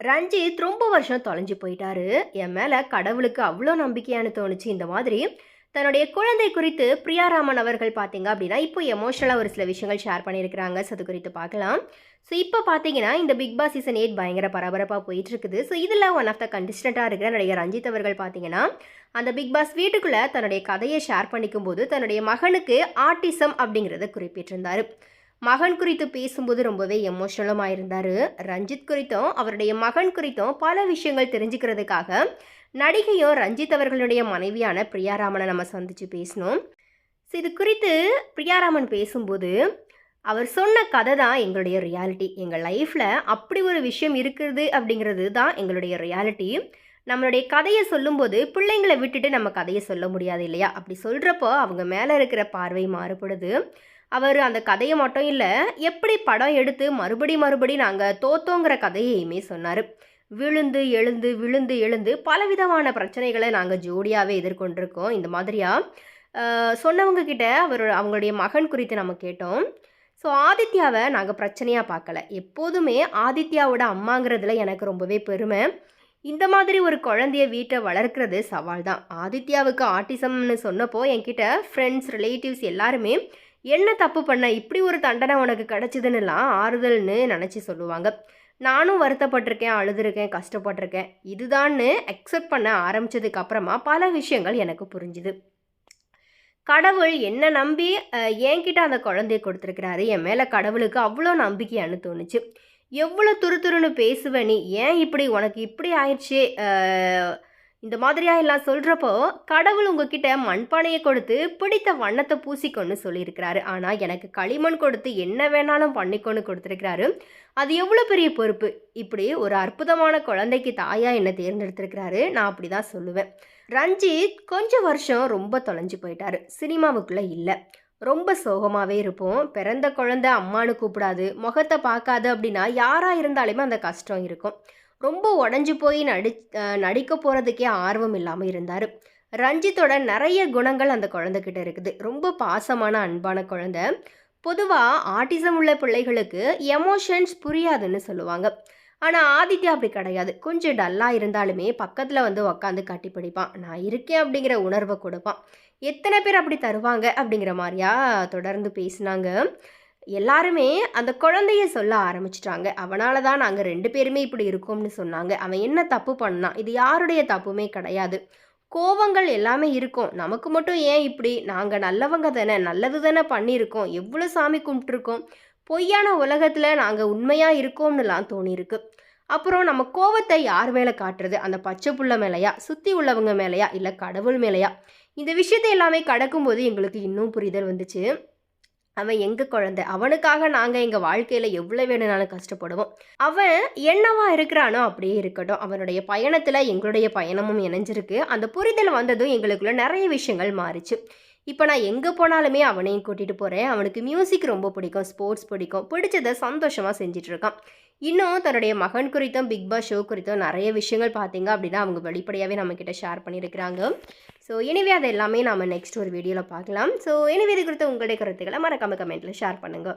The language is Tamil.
ரஞ்சித் ரொம்ப வருஷம் தொலைஞ்சு போயிட்டாரு. என் மேலே கடவுளுக்கு அவ்வளோ நம்பிக்கையானு தோணுச்சு இந்த மாதிரி. தன்னுடைய குழந்தை குறித்து பிரியாராமன் அவர்கள் பார்த்தீங்க அப்படின்னா இப்போ எமோஷனலாக ஒரு சில விஷயங்கள் ஷேர் பண்ணியிருக்கிறாங்க. ஸோ அது குறித்து பார்க்கலாம் ஸோ இப்போ பார்த்தீங்கன்னா இந்த பிக் பாஸ் சீசன் எயிட் பயங்கர பரபரப்பாக போயிட்டு இருக்குது ஸோ இதில் ஒன் ஆஃப் த கண்டிஸ்டண்ட்டாக இருக்கிற நடிகர் ரஞ்சித் அவர்கள் பார்த்தீங்கன்னா அந்த பிக் பாஸ் வீட்டுக்குள்ளே தன்னுடைய கதையை ஷேர் பண்ணிக்கும் போது தன்னுடைய மகனுக்கு ஆர்டிசம் அப்படிங்கிறத குறிப்பிட்டிருந்தார். மகன் குறித்து பேசும்போது ரொம்பவே எமோஷனலமாக இருந்தார். ரஞ்சித் குறித்தும் அவருடைய மகன் குறித்தும் பல விஷயங்கள் தெரிஞ்சுக்கிறதுக்காக நடிகையும் ரஞ்சித் அவர்களுடைய மனைவியான பிரியாராமனை நம்ம சந்தித்து பேசினோம். ஸோ இது குறித்து பிரியாராமன் பேசும்போது அவர் சொன்ன கதை தான் எங்களுடைய ரியாலிட்டி எங்கள் லைஃப்பில் அப்படி ஒரு விஷயம் இருக்கிறது அப்படிங்கிறது தான் எங்களுடைய ரியாலிட்டி நம்மளுடைய கதையை சொல்லும்போது பிள்ளைங்களை விட்டுட்டு நம்ம கதையை சொல்ல முடியாது இல்லையா? அப்படி சொல்கிறப்போ அவங்க மேலே இருக்கிற பார்வை மாறுபடுது. அவர் அந்த கதையை மட்டும் இல்லை எப்படி படம் எடுத்து மறுபடி மறுபடி நாங்கள் தோத்தோங்கிற கதையையுமே சொன்னார். விழுந்து எழுந்து விழுந்து எழுந்து பலவிதமான பிரச்சனைகளை நாங்கள் ஜோடியாகவே எதிர்கொண்டிருக்கோம். இந்த மாதிரியாக சொன்னவங்க கிட்ட அவர் அவங்களுடைய மகன் குறித்து நம்ம கேட்டோம். ஸோ ஆதித்யாவை நாங்கள் பிரச்சனையாக பார்க்கல. எப்போதுமே ஆதித்யாவோட அம்மாங்கிறதுல எனக்கு ரொம்பவே பெருமை. இந்த மாதிரி ஒரு குழந்தைய வீட்டை வளர்க்குறது சவால் தான் ஆதித்யாவுக்கு ஆட்டிசம்னு சொன்னப்போ என்கிட்ட ஃப்ரெண்ட்ஸ் ரிலேட்டிவ்ஸ் எல்லாருமே என்ன தப்பு பண்ண? இப்படி ஒரு தண்டனை உனக்கு கிடச்சிதுன்னுலாம் ஆறுதல்னு நினச்சி சொல்லுவாங்க. நானும் வருத்தப்பட்டிருக்கேன் அழுதுருக்கேன் கஷ்டப்பட்டிருக்கேன். இதுதான்னு அக்செப்ட் பண்ண ஆரம்பித்ததுக்கு அப்புறமா பல விஷயங்கள் எனக்கு புரிஞ்சுது. கடவுள் என்ன நம்பி என்கிட்ட அந்த குழந்தைய கொடுத்துருக்கிறாரு. என் மேலே கடவுளுக்கு அவ்வளோ நம்பிக்கையானு தோணுச்சு. எவ்வளோ துரு துருன்னு பேசுவேன் நீ? ஏன் இப்படி? உனக்கு இப்படி ஆயிடுச்சு? இந்த மாதிரியாக எல்லாம் சொல்கிறப்போ கடவுள் உங்ககிட்ட மண்பானையை கொடுத்து பிடித்த வண்ணத்தை பூசிக்கொன்னு சொல்லியிருக்கிறாரு. ஆனால் எனக்கு களிமண் கொடுத்து என்ன வேணாலும் பண்ணிக்கொன்னு கொடுத்துருக்கிறாரு. அது எவ்வளோ பெரிய பொறுப்பு? இப்படி ஒரு அற்புதமான குழந்தைக்கு தாயாக என்னை தேர்ந்தெடுத்திருக்கிறாரு? நான் அப்படி தான் சொல்லுவேன். ரஞ்சித் கொஞ்சம் வருஷம் ரொம்ப தொலைஞ்சு போயிட்டாரு. சினிமாவுக்குள்ளே இல்லை. ரொம்ப சோகமாகவே இருப்போம். பிறந்த குழந்தை அம்மானு கூப்பிடாது. முகத்தை பார்க்காது அப்படின்னா யாராக இருந்தாலுமே அந்த கஷ்டம் இருக்கும். ரொம்ப உடஞ்சி போய் நடி நடிக்க போகிறதுக்கே ஆர்வம் இல்லாமல் இருந்தார். ரஞ்சித்தோட நிறைய குணங்கள் அந்த குழந்தைகிட்ட இருக்குது. ரொம்ப பாசமான அன்பான குழந்தை. பொதுவாக ஆட்டிசம் உள்ள பிள்ளைகளுக்கு எமோஷன்ஸ் புரியாதுன்னு சொல்லுவாங்க. ஆனால் ஆதித்யா அப்படி கிடையாது. கொஞ்சம் டல்லாக இருந்தாலுமே பக்கத்தில் வந்து உக்காந்து கட்டி பிடிப்பான். நான் இருக்கேன் அப்படிங்கிற உணர்வை கொடுப்பான். எத்தனை பேர் அப்படி தருவாங்க அப்படிங்கிற மாதிரியா தொடர்ந்து பேசினாங்க. எல்லாருமே அந்த குழந்தைய சொல்ல ஆரம்பிச்சிட்டாங்க. அவனால தான் நாங்கள் ரெண்டு பேருமே இப்படி இருக்கோம்னு சொன்னாங்க. அவன் என்ன தப்பு பண்ணான்? இது யாருடைய தப்புமே கிடையாது. கோவங்கள் எல்லாமே இருக்கும். நமக்கு மட்டும் ஏன் இப்படி? நாங்கள் நல்லவங்க தானே. நல்லது தானே பண்ணியிருக்கோம். எவ்வளோ சாமி கும்பிட்டுருக்கோம். பொய்யான உலகத்தில் நாங்கள் உண்மையாக இருக்கோம்னுலாம் தோணியிருக்கு. அப்புறம் நம்ம கோவத்தை யார் மேலே காட்டுறது? அந்த பச்சை புள்ள மேலையா? சுற்றி உள்ளவங்க மேலையா? இல்லை கடவுள் மேலையா? இந்த விஷயத்தை எல்லாமே கடக்கும்போது எங்களுக்கு இன்னும் புரிதல் வந்துச்சு. அவன் எங்கள் குழந்தை? அவனுக்காக நாங்கள் எங்கள் வாழ்க்கையில் எவ்வளோ வேணும்னாலும் கஷ்டப்படுவோம். அவன் என்னவா இருக்கிறானோ அப்படியே இருக்கட்டும். அவனுடைய பயணத்தில் எங்களுடைய பயணமும் இணைஞ்சிருக்கு. அந்த புரிதல் வந்ததும் எங்களுக்குள்ள நிறைய விஷயங்கள் மாறிச்சு. இப்போ நான் எங்கே போனாலுமே அவனையும் கூட்டிகிட்டு போகிறேன் அவனுக்கு மியூசிக் ரொம்ப பிடிக்கும் ஸ்போர்ட்ஸ் பிடிக்கும். பிடிச்சதை சந்தோஷமாக செஞ்சிட்ருக்கான் இன்னும் தன்னுடைய மகன் குறித்தும் பிக் பாஸ் ஷோ குறித்தும் நிறைய விஷயங்கள் பார்த்தீங்க அப்படின்னா அவங்க வெளிப்படையாகவே நம்மக்கிட்ட ஷேர் பண்ணியிருக்கிறாங்க. ஸோ எனவே அது எல்லாமே நம்ம நெக்ஸ்ட் ஒரு வீடியோவில் பார்க்கலாம். ஸோ எனவே இது குறித்து உங்களுடைய கருத்துக்களை மறக்காமல் கமெண்ட்டில் ஷேர் பண்ணுங்கள்